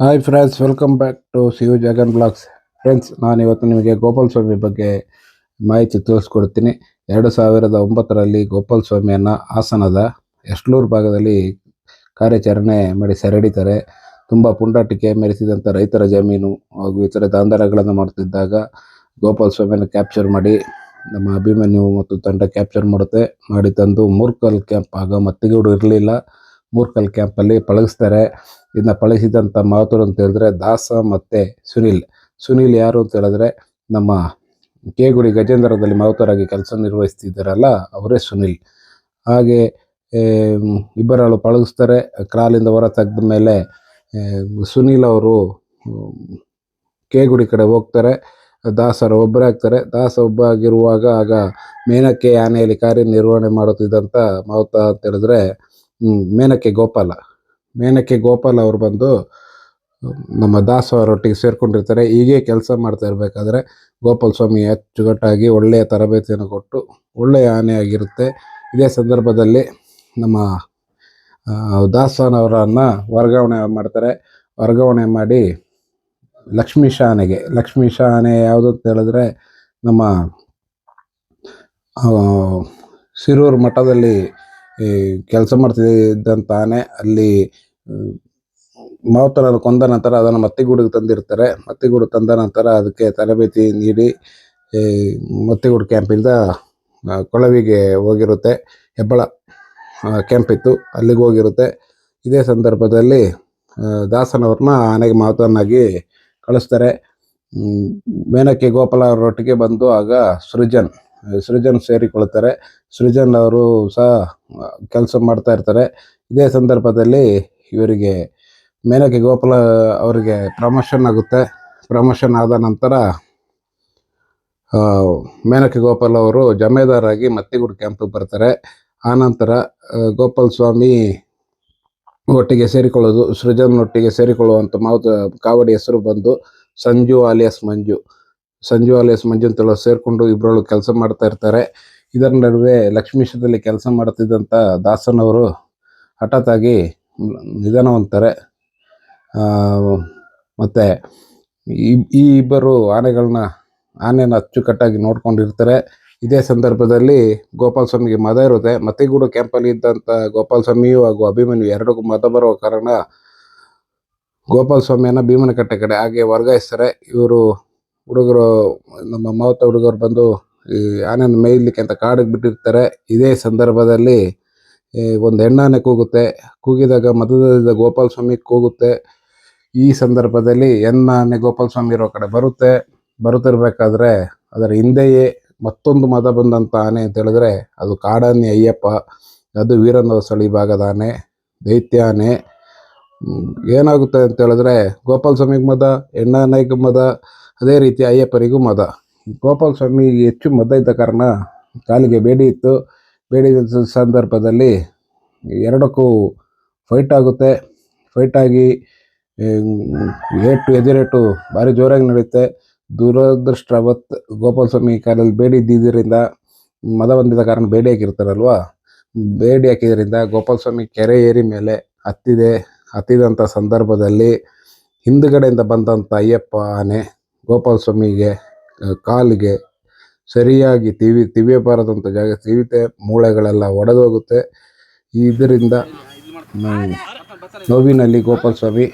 Hi friends welcome back to C U Jagan blogs friends ನಾನು ಇವತ್ತು ನಿಮಗೆ ಗೋಪಾಲ ಸ್ವಾಮಿ ಬಗ್ಗೆ ಮಾಹಿತಿ ತಿಳಿಸ್ಕೊಡ್ತೀನಿ. ಎರಡು ಸಾವಿರದ ಒಂಬತ್ತರಲ್ಲಿ ಗೋಪಾಲ ಸ್ವಾಮಿಯನ್ನು ಹಾಸನದ ಯಶ್ಲೂರು ಭಾಗದಲ್ಲಿ ಕಾರ್ಯಾಚರಣೆ ಮಾಡಿ ಸೆರೆಡಿತಾರೆ ತುಂಬ ಪುಂಡಾಟಿಕೆ ಮೆರೆಸಿದಂಥ ರೈತರ ಜಮೀನು ಹಾಗೂ ಇತರ ದಾಂಧಲೆಗಳನ್ನು ಮಾಡ್ತಿದ್ದಾಗ ಗೋಪಾಲ ಸ್ವಾಮಿಯನ್ನು ಕ್ಯಾಪ್ಚರ್ ಮಾಡಿ, ನಮ್ಮ ಅಭಿಮನ್ಯು ಮತ್ತು ತಂಡ ಕ್ಯಾಪ್ಚರ್ ಮಾಡುತ್ತೆ. ಮಾಡಿ ತಂದು ಮೂರ್ಕಲ್ ಕ್ಯಾಂಪ್ ಆಗ ಮತ್ತಿಗೂಡು ಇರಲಿಲ್ಲ. ಮೂರ್ಕಲ್ ಕ್ಯಾಂಪಲ್ಲಿ ಪಳಗಿಸ್ತಾರೆ. ಇದನ್ನ ಪಳಗಿಸಿದಂಥ ಮಾತುರು ಅಂತ ಹೇಳಿದ್ರೆ ದಾಸ ಮತ್ತೆ ಸುನಿಲ್. ಸುನಿಲ್ ಯಾರು ಅಂತ ಹೇಳಿದ್ರೆ ನಮ್ಮ ಕೇಗುಡಿ ಗಜೇಂದ್ರದಲ್ಲಿ ಮಾವುತರಾಗಿ ಕೆಲಸ ನಿರ್ವಹಿಸ್ತಿದ್ದಾರಲ್ಲ, ಅವರೇ ಸುನಿಲ್. ಹಾಗೆ ಇಬ್ಬರಾಳು ಪಳಗಿಸ್ತಾರೆ ಕ್ರಾಲಿಂದ ಹೊರ ತೆಗೆದ ಮೇಲೆ ಸುನೀಲ್ ಅವರು ಕೇಗುಡಿ ಕಡೆ ಹೋಗ್ತಾರೆ, ದಾಸರು ಒಬ್ಬರೇ ಆಗ್ತಾರೆ. ದಾಸ ಒಬ್ಬ ಆಗಿರುವಾಗ ಆಗ ಮೇನಕ್ಕೆ ಆನೆಯಲ್ಲಿ ಕಾರ್ಯನಿರ್ವಹಣೆ ಮಾಡುತ್ತಿದ್ದಂಥ ಮಾವುತ ಅಂತ ಹೇಳಿದ್ರೆ ಮೇನಕ್ಕೆ ಗೋಪಾಲ. ಮೇನಕ್ಕೆ ಗೋಪಾಲ್ ಅವರು ಬಂದು, ನಮ್ಮ ದಾಸ ಅವರೊಟ್ಟಿಗೆ ಸೇರ್ಕೊಂಡಿರ್ತಾರೆ. ಹೀಗೆ ಕೆಲಸ ಮಾಡ್ತಾ ಇರಬೇಕಾದ್ರೆ ಗೋಪಾಲ ಸ್ವಾಮಿ ಅಚ್ಚುಕಟ್ಟಾಗಿ ಒಳ್ಳೆಯ ತರಬೇತಿಯನ್ನು ಕೊಟ್ಟು ಒಳ್ಳೆಯ ಆನೆಯಾಗಿರುತ್ತೆ. ಇದೇ ಸಂದರ್ಭದಲ್ಲಿ ನಮ್ಮ ದಾಸನವರನ್ನು ವರ್ಗಾವಣೆ ಮಾಡ್ತಾರೆ. ವರ್ಗಾವಣೆ ಮಾಡಿ ಲಕ್ಷ್ಮೀ ಶಾನೆಗೆ. ಲಕ್ಷ್ಮೀ ಶಾನೆ ಯಾವುದು ಅಂತ ಹೇಳಿದ್ರೆ ನಮ್ಮ ಸಿರೂರು ಮಠದಲ್ಲಿ ಕೆಲಸ ಮಾಡ್ತಿದ್ದಂತಾನೆ ಅಲ್ಲಿ ಮಾವುತರನ್ನು ಕೊಂದ ನಂತರ ಅದನ್ನು ಮತ್ತಿಗೂಡಿಗೆ ತಂದಿರ್ತಾರೆ. ಮತ್ತಿಗೂಡು ತಂದ ನಂತರ ಅದಕ್ಕೆ ತರಬೇತಿ ನೀಡಿ ಮತ್ತಿಗೂಡು ಕ್ಯಾಂಪಿಂದ ಕೊಳವಿಗೆ ಹೋಗಿರುತ್ತೆ. ಹೆಬ್ಬಳ ಕ್ಯಾಂಪ್ ಇತ್ತು, ಅಲ್ಲಿಗೆ ಹೋಗಿರುತ್ತೆ. ಇದೇ ಸಂದರ್ಭದಲ್ಲಿ ದಾಸನವ್ರನ್ನ ಆನೆಗೆ ಮಾತನಾಗಿ ಕಳಿಸ್ತಾರೆ. ಮೇನಕ್ಕೆ ಗೋಪಾಲ ಅವರೊಟ್ಟಿಗೆ ಬಂದು ಆಗ ಸೃಜನ್ ಸೃಜನ್ ಸೇರಿಕೊಳ್ತಾರೆ. ಸೃಜನ್ ಅವರು ಸಹ ಕೆಲಸ ಮಾಡ್ತಾ ಇರ್ತಾರೆ. ಇದೇ ಸಂದರ್ಭದಲ್ಲಿ ಇವರಿಗೆ ಮೇನಕೆ ಗೋಪಾಲ ಅವರಿಗೆ ಪ್ರಮೋಷನ್ ಆಗುತ್ತೆ. ಪ್ರಮೋಷನ್ ಆದ ನಂತರ ಮೇನಕೆ ಗೋಪಾಲ್ ಅವರು ಜಮೇದಾರಾಗಿ ಮತ್ತಿಗೂಡು ಕ್ಯಾಂಪಿಗೆ ಬರ್ತಾರೆ. ಆನಂತರ ಗೋಪಾಲ್ ಸ್ವಾಮಿ ಒಟ್ಟಿಗೆ ಸೇರಿಕೊಳ್ಳೋದು, ಸೃಜನ್ ಒಟ್ಟಿಗೆ ಸೇರಿಕೊಳ್ಳುವಂಥ ಮಾವು ಕಾವಡಿ ಹೆಸರು ಬಂದು ಸಂಜು ಆಲಿಯಸ್ ಮಂಜು. ಸಂಜು ಆಲಿಯಸ್ ಮಂಜು ಅಂತೆಲ್ಲ ಸೇರಿಕೊಂಡು ಇಬ್ಬರಳು ಕೆಲಸ ಮಾಡ್ತಾ ಇರ್ತಾರೆ. ಇದರ ನಡುವೆ ಲಕ್ಷ್ಮೀಶದಲ್ಲಿ ಕೆಲಸ ಮಾಡ್ತಿದ್ದಂಥ ದಾಸನವರು ಹಠಾತ್ತಾಗಿ ನಿಧನ ಹೊಂತಾರೆ ಮತ್ತು ಈ ಇಬ್ಬರು ಆನೆಗಳನ್ನ ಆನೆಯನ್ನು ಅಚ್ಚುಕಟ್ಟಾಗಿ ನೋಡ್ಕೊಂಡಿರ್ತಾರೆ. ಇದೇ ಸಂದರ್ಭದಲ್ಲಿ ಗೋಪಾಲ ಸ್ವಾಮಿಗೆ ಮದ ಇರುತ್ತೆ. ಮತ್ತಿಗೂಡು ಕ್ಯಾಂಪಲ್ಲಿ ಇದ್ದಂಥ ಗೋಪಾಲ ಸ್ವಾಮಿಯು ಹಾಗೂ ಅಭಿಮನ್ಯು ಎರಡಕ್ಕೂ ಮದ ಬರುವ ಕಾರಣ ಗೋಪಾಲ ಸ್ವಾಮಿಯನ್ನು ಭೀಮನಕಟ್ಟೆ ಕಡೆ ಹಾಗೆ ವರ್ಗಾಯಿಸ್ತಾರೆ. ಇವರು ಹುಡುಗರು, ನಮ್ಮ ಮಾವತ ಹುಡುಗರು ಬಂದು ಈ ಆನೆನ ಮೇಯ್ಲಿಕ್ಕೆ ಅಂತ ಕಾಡಿಗೆ ಬಿಟ್ಟಿರ್ತಾರೆ. ಇದೇ ಸಂದರ್ಭದಲ್ಲಿ ಒಂದು ಹೆಣ್ಣಾನೆ ಕೂಗುತ್ತೆ. ಕೂಗಿದಾಗ ಮದದಲ್ಲಿದ್ದ ಗೋಪಾಲ ಸ್ವಾಮಿ ಕೂಗುತ್ತೆ. ಈ ಸಂದರ್ಭದಲ್ಲಿ ಹೆಣ್ಣಾನೆ ಗೋಪಾಲ ಸ್ವಾಮಿ ಇರೋ ಕಡೆ ಬರುತ್ತೆ. ಬರುತ್ತಿರಬೇಕಾದ್ರೆ ಅದರ ಹಿಂದೆಯೇ ಮತ್ತೊಂದು ಮದ ಬಂದಂಥ ಆನೆ ಅಂತ ಹೇಳಿದ್ರೆ ಅದು ಕಾಡಾನೆ ಅಯ್ಯಪ್ಪ. ಅದು ವೀರನ ಸಳಿ ಭಾಗದ ಆನೆ, ದೈತ್ಯ ಆನೆ. ಏನಾಗುತ್ತೆ ಅಂತ ಹೇಳಿದ್ರೆ ಗೋಪಾಲ ಸ್ವಾಮಿಗೆ ಮದ, ಹೆಣ್ಣಾನೆಗೆ ಮದ ಅದೇ ರೀತಿ ಅಯ್ಯಪ್ಪರಿಗೂ ಮದ. ಗೋಪಾಲ ಸ್ವಾಮಿಗೆ ಹೆಚ್ಚು ಮದ ಇದ್ದ ಕಾರಣ ಕಾಲಿಗೆ ಬೇಡಿ ಇತ್ತು. ಬೇಡಿ ಸಂದರ್ಭದಲ್ಲಿ ಎರಡಕ್ಕೂ ಫೈಟ್ ಆಗುತ್ತೆ. ಫೈಟ್ ಆಗಿ ಹ್ಮ್, ಏಟು ಎದಿರೇಟು ಭಾರಿ ಜೋರಾಗಿ ನಡೆಯುತ್ತೆ. ದುರದೃಷ್ಟವತ್ ಗೋಪಾಲ ಸ್ವಾಮಿ ಕಾಲಲ್ಲಿ ಬೇಡಿ ಇದ್ದಿದ್ದರಿಂದ ಮದ ಬಂದಿದ್ದ ಕಾರಣ ಬೇಡಿ ಹಾಕಿರ್ತಾರಲ್ವಾ? ಬೇಡಿ ಹಾಕಿದ್ರಿಂದ ಗೋಪಾಲ ಸ್ವಾಮಿ ಕೆರೆ ಏರಿ ಮೇಲೆ ಹತ್ತಿದೆ. ಹತ್ತಿದಂಥ ಸಂದರ್ಭದಲ್ಲಿ ಹಿಂದುಗಡೆಯಿಂದ ಬಂದಂಥ ಅಯ್ಯಪ್ಪ ಆನೆ ಗೋಪಾಲ ಸ್ವಾಮಿಗೆ ಕಾಲಿಗೆ ಸರಿಯಾಗಿ ತಿವಿ ತಿವಿಯಬಾರದಂಥ ಜಾಗ, ತಿವಿತೆ ಮೂಳೆಗಳೆಲ್ಲ ಒಡೆದೋಗುತ್ತೆ. ಇದರಿಂದ ನಾವು ನೋವಿನಲ್ಲಿ ಗೋಪಾಲ ಸ್ವಾಮಿ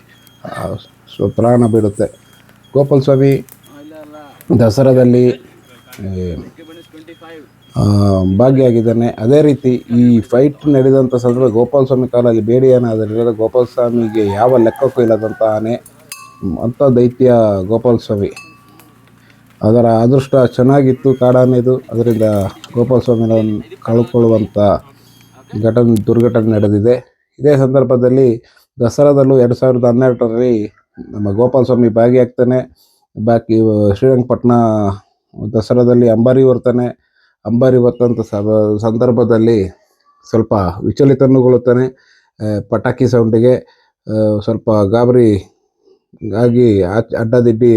ಸ್ವ- ಪ್ರಾಣ ಬಿಡುತ್ತೆ. ಗೋಪಾಲ ಸ್ವಾಮಿ ದಸರಾದಲ್ಲಿ ಭಾಗಿಯಾಗಿದ್ದಾನೆ. ಅದೇ ರೀತಿ ಈ ಫೈಟ್ ನಡೆದಂಥ ಸಂದರ್ಭ ಗೋಪಾಲ ಸ್ವಾಮಿ ಕಾಲಲ್ಲಿ ಬೇಡಿ ಏನಾದರೂ ಗೋಪಾಲ ಸ್ವಾಮಿಗೆ ಯಾವ ಲೆಕ್ಕಕ್ಕೂ ಇಲ್ಲದಂಥ ಆನೆ ಅಂಥ ದೈತ್ಯ ಗೋಪಾಲ ಸ್ವಾಮಿ ಅದರ ಅದೃಷ್ಟ ಚೆನ್ನಾಗಿತ್ತು, ಕಾಡಾನೆದು. ಅದರಿಂದ ಗೋಪಾಲ ಸ್ವಾಮಿನ ಕಳ್ಕೊಳ್ಳುವಂಥ ಘಟನೆ, ದುರ್ಘಟನೆ ನಡೆದಿದೆ. ಇದೇ ಸಂದರ್ಭದಲ್ಲಿ ದಸರಾದಲ್ಲೂ ಎರಡು ಸಾವಿರದ ಹನ್ನೆರಡರಲ್ಲಿ ನಮ್ಮ ಗೋಪಾಲ ಸ್ವಾಮಿ ಭಾಗಿಯಾಗ್ತಾನೆ. ಬಾಕಿ ಶ್ರೀರಂಗಪಟ್ಟಣ ದಸರಾದಲ್ಲಿ ಅಂಬಾರಿ ಹೊರ್ತಾನೆ ಅಂಬಾರಿ ಹೊತ್ತಂಥ ಸಂದರ್ಭದಲ್ಲಿ ಸ್ವಲ್ಪ ವಿಚಲಿತನುಗೊಳ್ಳುತ್ತಾನೆ ಪಟಾಕಿ ಸೌಂಡಿಗೆ. ಸ್ವಲ್ಪ ಗಾಬರಿ ಆಗಿ ಅಡ್ಡದಿಡ್ಡಿ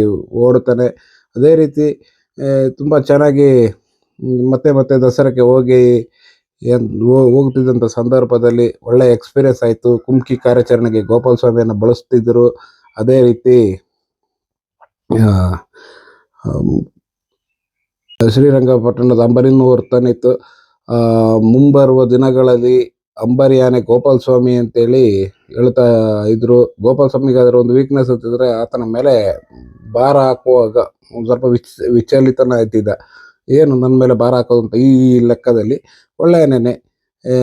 ಓಡುತ್ತಾನೆ. ಅದೇ ರೀತಿ ತುಂಬ ಚೆನ್ನಾಗಿ ಮತ್ತೆ ಮತ್ತೆ ದಸರಾಕ್ಕೆ ಹೋಗಿ ಹೋಗ್ತಿದ್ದಂಥ ಸಂದರ್ಭದಲ್ಲಿ ಒಳ್ಳೆಯ ಎಕ್ಸ್ಪೀರಿಯನ್ಸ್ ಆಯಿತು. ಕುಮ್ಕಿ ಕಾರ್ಯಾಚರಣೆಗೆ ಗೋಪಾಲ ಸ್ವಾಮಿಯನ್ನು ಬಳಸ್ತಿದ್ದರು ಅದೇ ರೀತಿ ಶ್ರೀರಂಗಪಟ್ಟಣದ ಅಂಬರೀನು ಹೊರ್ತಾನಿತ್ತು ಮುಂಬರುವ ದಿನಗಳಲ್ಲಿ ಅಂಬರಿ ಆನೆ ಗೋಪಾಲ ಸ್ವಾಮಿ ಅಂತೇಳಿ ಹೇಳ್ತಾ ಇದ್ರು. ಗೋಪಾಲ ಸ್ವಾಮಿಗೆ ಅದರ ಒಂದು ವೀಕ್ನೆಸ್ ಅಂತಿದ್ರೆ ಆತನ ಮೇಲೆ ಭಾರ ಹಾಕುವಾಗ ಒಂದು ಸ್ವಲ್ಪ ವಿಚ್ ವಿಚಲಿತನ ಆಯ್ತಿದ್ದ ಏನು ನನ್ನ ಮೇಲೆ ಭಾರ ಹಾಕೋದು ಅಂತ ಈ ಲೆಕ್ಕದಲ್ಲಿ ಒಳ್ಳೆಯನೇನೆ ಆ,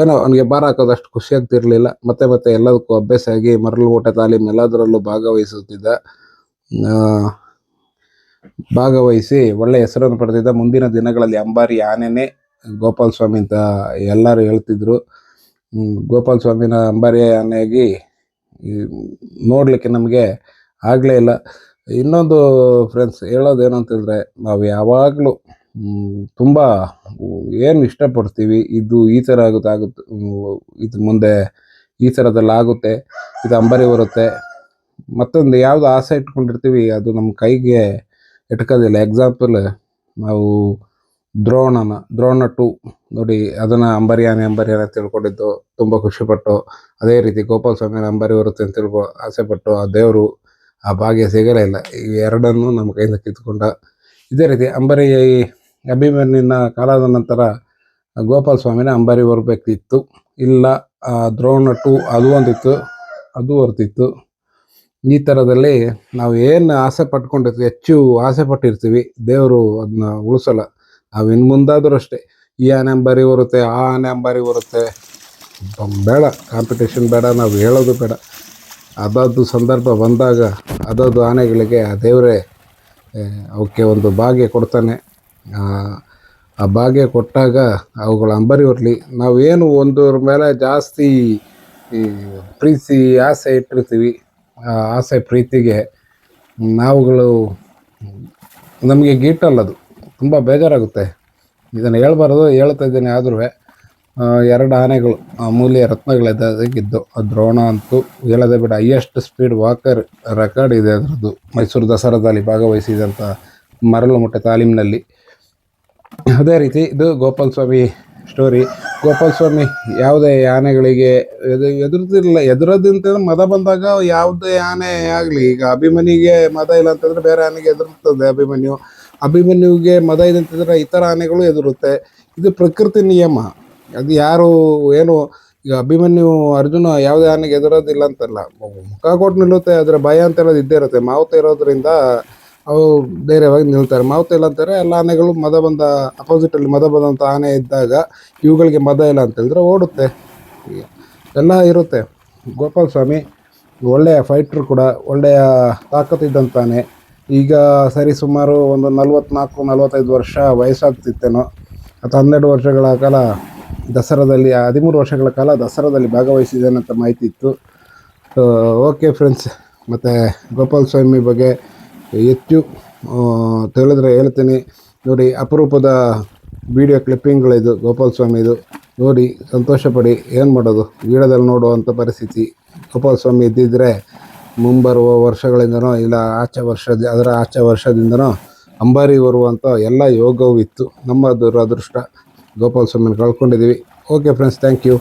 ಏನೋ ಅವನಿಗೆ ಭಾರ ಹಾಕೋದು ಅಷ್ಟು ಖುಷಿ ಆಗ್ತಿರಲಿಲ್ಲ. ಮತ್ತೆ ಮತ್ತೆ ಎಲ್ಲದಕ್ಕೂ ಅಭ್ಯಾಸ ಆಗಿ ಮರಳು ಓಟ ತಾಲೀಮ್ ಎಲ್ಲದರಲ್ಲೂ ಭಾಗವಹಿಸುತ್ತಿದ್ದ. ಭಾಗವಹಿಸಿ ಒಳ್ಳೆಯ ಹೆಸರನ್ನು ಪಡೆದಿದ್ದ. ಮುಂದಿನ ದಿನಗಳಲ್ಲಿ ಅಂಬಾರಿ ಆನೆನೇ ಗೋಪಾಲ ಸ್ವಾಮಿ ಅಂತ ಎಲ್ಲರೂ ಹೇಳ್ತಿದ್ರು. ಗೋಪಾಲ ಸ್ವಾಮಿನ ಅಂಬಾರಿಯಾಗಿ ನೋಡಲಿಕ್ಕೆ ನಮಗೆ ಆಗಲೇ ಇಲ್ಲ. ಇನ್ನೊಂದು ಫ್ರೆಂಡ್ಸ್ ಹೇಳೋದೇನು ಅಂತಂದರೆ ನಾವು ಯಾವಾಗಲೂ ತುಂಬ ಏನು ಇಷ್ಟಪಡ್ತೀವಿ, ಇದು ಈ ಥರ ಆಗುತ್ತೆ ಆಗುತ್ತೆ ಇದು ಮುಂದೆ ಈ ಥರದಲ್ಲಿ ಆಗುತ್ತೆ, ಇದು ಅಂಬಾರಿ ಬರುತ್ತೆ. ಮತ್ತೊಂದು ಯಾವುದು ಆಸೆ ಇಟ್ಕೊಂಡಿರ್ತೀವಿ, ಅದು ನಮ್ಮ ಕೈಗೆ ಎಟ್ಕೋದಿಲ್ಲ. ಎಕ್ಸಾಂಪಲ್ ನಾವು ದ್ರೋಣನ, ದ್ರೋಣ ಟು. ನೋಡಿ, ಅದನ್ನ ಅಂಬರಿಯಾನೆ ಅಂಬರಿಯಾನೆ ತಿಳ್ಕೊಂಡಿದ್ದು, ತುಂಬ ಖುಷಿಪಟ್ಟು. ಅದೇ ರೀತಿ ಗೋಪಾಲ ಸ್ವಾಮಿ ಅಂಬರಿ ಬರುತ್ತೆ ಅಂತ ತಿಳ್ಕೊ, ಆಸೆಪಟ್ಟು ಆ ದೇವರು ಆ ಭಾಗ್ಯ ಸಿಗಲೇ ಇಲ್ಲ. ಈ ಎರಡನ್ನು ನಮ್ಮ ಕೈಯಿಂದ ಕಿತ್ಕೊಂಡ ಇದೇ ರೀತಿ ಅಂಬಾರಿ ಅಭಿಮನ್ಯನ ಕಾಲದ ನಂತರ ಗೋಪಾಲ ಸ್ವಾಮಿನ ಅಂಬಾರಿ ಬರಬೇಕಿತ್ತು ಇಲ್ಲ ದ್ರೋಣ ಟು ಅದು ಒಂದಿತ್ತು, ಅದು ಬರ್ತಿತ್ತು ಈ ಥರದಲ್ಲಿ ನಾವು ಏನು ಆಸೆ ಪಟ್ಕೊಂಡಿರ್ತೀವಿ ಹೆಚ್ಚು ಆಸೆ ಪಟ್ಟಿರ್ತೀವಿ ದೇವರು ಅದನ್ನ ಉಳಿಸಲ್ಲ. ಇನ್ನು ಮುಂದಾದರೂ ಅಷ್ಟೇ. ಈ ಆನೆ ಅಂಬಾರಿ ಬರುತ್ತೆ ಆ ಆನೆ ಅಂಬಾರಿ ಬರುತ್ತೆ ಬೇಡ ಕಾಂಪಿಟೇಷನ್ ಬೇಡ ನಾವು ಹೇಳೋದು ಬೇಡ. ಅದಾದ್ದು ಸಂದರ್ಭ ಬಂದಾಗ ಅದಾದ್ದು ಆನೆಗಳಿಗೆ ಆ ದೇವರೇ ಅವಕ್ಕೆ ಒಂದು ಭಾಗ್ಯ ಕೊಡ್ತಾನೆ. ಆ, ಭಾಗ್ಯ ಕೊಟ್ಟಾಗ ಅವುಗಳ ಅಂಬರಿ ಬರಲಿ ನಾವೇನು ಒಂದರ ಮೇಲೆ ಜಾಸ್ತಿ ಪ್ರೀತಿ ಆಸೆ ಇಟ್ಟಿರ್ತೀವಿ. ಆ ಆಸೆ ಪ್ರೀತಿಗೆ ನಾವುಗಳು ನಮಗೆ ಗೀಟಲ್ಲದು ತುಂಬ ಬೇಜಾರಾಗುತ್ತೆ. ಇದನ್ನು ಹೇಳ್ಬಾರ್ದು, ಹೇಳ್ತಾ ಇದ್ದೀನಿ ಆದ್ರೂ ಎರಡು ಆನೆಗಳು ಅಮೂಲ್ಯ ರತ್ನಗಳಿದ್ದಾಗಿದ್ದು ಆ ದ್ರೋಣ ಅಂತೂ ಹೇಳದೆ ಬಿಡ ಹೈಯೆಸ್ಟ್ ಸ್ಪೀಡ್ ವಾಕರ್ ರೆಕಾರ್ಡ್ ಇದೆ ಅದರದ್ದು. ಮೈಸೂರು ದಸರಾದಲ್ಲಿ ಭಾಗವಹಿಸಿದಂಥ ಮರಳು ಮುಟ್ಟೆ ತಾಲೀಮಿನಲ್ಲಿ. ಅದೇ ರೀತಿ ಇದು ಗೋಪಾಲ ಸ್ವಾಮಿ ಸ್ಟೋರಿ ಗೋಪಾಲ ಸ್ವಾಮಿ ಯಾವುದೇ ಆನೆಗಳಿಗೆ ಎದು ಎದುರ್ದಿರಲಿಲ್ಲ ಎದುರೋದಿಂತ ಮದ ಬಂದಾಗ ಯಾವುದೇ ಆನೆ ಆಗಲಿ, ಈಗ ಅಭಿಮನಿಗೆ ಮದ ಇಲ್ಲ ಅಂತಂದರೆ ಬೇರೆ ಆನೆಗೆ ಎದುರುತ್ತದೆ ಅಭಿಮನ್ಯು. ಅಭಿಮನ್ಯುಗೆ ಮದ ಇದೆ ಅಂತಂದ್ರೆ ಇತರ ಆನೆಗಳು ಎದುರುತ್ತೆ. ಇದು ಪ್ರಕೃತಿ ನಿಯಮ. ಅದು ಯಾರು ಏನು, ಈಗ ಅಭಿಮನ್ಯು ಅರ್ಜುನ ಯಾವುದೇ ಆನೆಗೆ ಎದುರೋದಿಲ್ಲ ಅಂತಲ್ಲ. ಮುಖ ಕೊಟ್ಟು ನಿಲ್ಲುತ್ತೆ ಅದರ ಭಯ ಅಂತ ಇದ್ದೇ ಇರುತ್ತೆ. ಮಾವುತ ಇರೋದ್ರಿಂದ ಅವು ಬೇರೆವಾಗಿ ನಿಲ್ತಾರೆ. ಮಾವುತ ಇಲ್ಲ ಅಂತಾರೆ, ಎಲ್ಲ ಆನೆಗಳು ಮದ ಬಂದ ಅಪೋಸಿಟಲ್ಲಿ ಮದ ಬಂದಂಥ ಆನೆ ಇದ್ದಾಗ ಇವುಗಳಿಗೆ ಮದ ಇಲ್ಲ ಅಂತ ಓಡುತ್ತೆ. ಎಲ್ಲ ಇರುತ್ತೆ. ಗೋಪಾಲ ಸ್ವಾಮಿ ಒಳ್ಳೆಯ ಫೈಟ್ರು ಕೂಡ, ಒಳ್ಳೆಯ ತಾಕತ್ತಿದ್ದಂತಾನೆ ಈಗ ಸರಿ ಸುಮಾರು ಒಂದು ನಲ್ವತ್ನಾಲ್ಕು, ನಲ್ವತ್ತೈದು ವರ್ಷ ವಯಸ್ಸಾಗ್ತಿತ್ತೇನೋ, ಅಥವಾ ಹನ್ನೆರಡು ವರ್ಷಗಳ ಕಾಲ ದಸರಾದಲ್ಲಿ, ಹದಿಮೂರು ವರ್ಷಗಳ ಕಾಲ ದಸರಾದಲ್ಲಿ ಭಾಗವಹಿಸಿದ್ದೇನೆ ಅಂತ ಮಾಹಿತಿ ಇತ್ತು. ಓಕೆ ಫ್ರೆಂಡ್ಸ್ ಮತ್ತು ಗೋಪಾಲ ಸ್ವಾಮಿ ಬಗ್ಗೆ ಹೆಚ್ಚು ತಿಳಿದ್ರೆ ಹೇಳ್ತೀನಿ. ನೋಡಿ, ಅಪರೂಪದ ವಿಡಿಯೋ ಕ್ಲಿಪ್ಪಿಂಗ್ಗಳಿದು ಗೋಪಾಲ ಸ್ವಾಮಿದು. ನೋಡಿ ಸಂತೋಷಪಡಿ ಏನು ಮಾಡೋದು? ವೀಡಿಯೋದಲ್ಲಿ ನೋಡುವಂಥ ಪರಿಸ್ಥಿತಿ. ಗೋಪಾಲ ಸ್ವಾಮಿ ಇದ್ದಿದ್ದರೆ ಮುಂಬರುವ ವರ್ಷಗಳಿಂದನೋ ಇಲ್ಲ ಆಚೆ ವರ್ಷದ, ಅದರ ಆಚೆ ವರ್ಷದಿಂದನೋ ಅಂಬಾರಿ ಬರುವಂಥ ಎಲ್ಲ ಯೋಗವೂ ಇತ್ತು. ನಮ್ಮ ದುರದೃಷ್ಟ ಗೋಪಾಲ ಸ್ವಾಮಿನ ಕಳ್ಕೊಂಡಿದ್ದೀವಿ. Okay friends thank you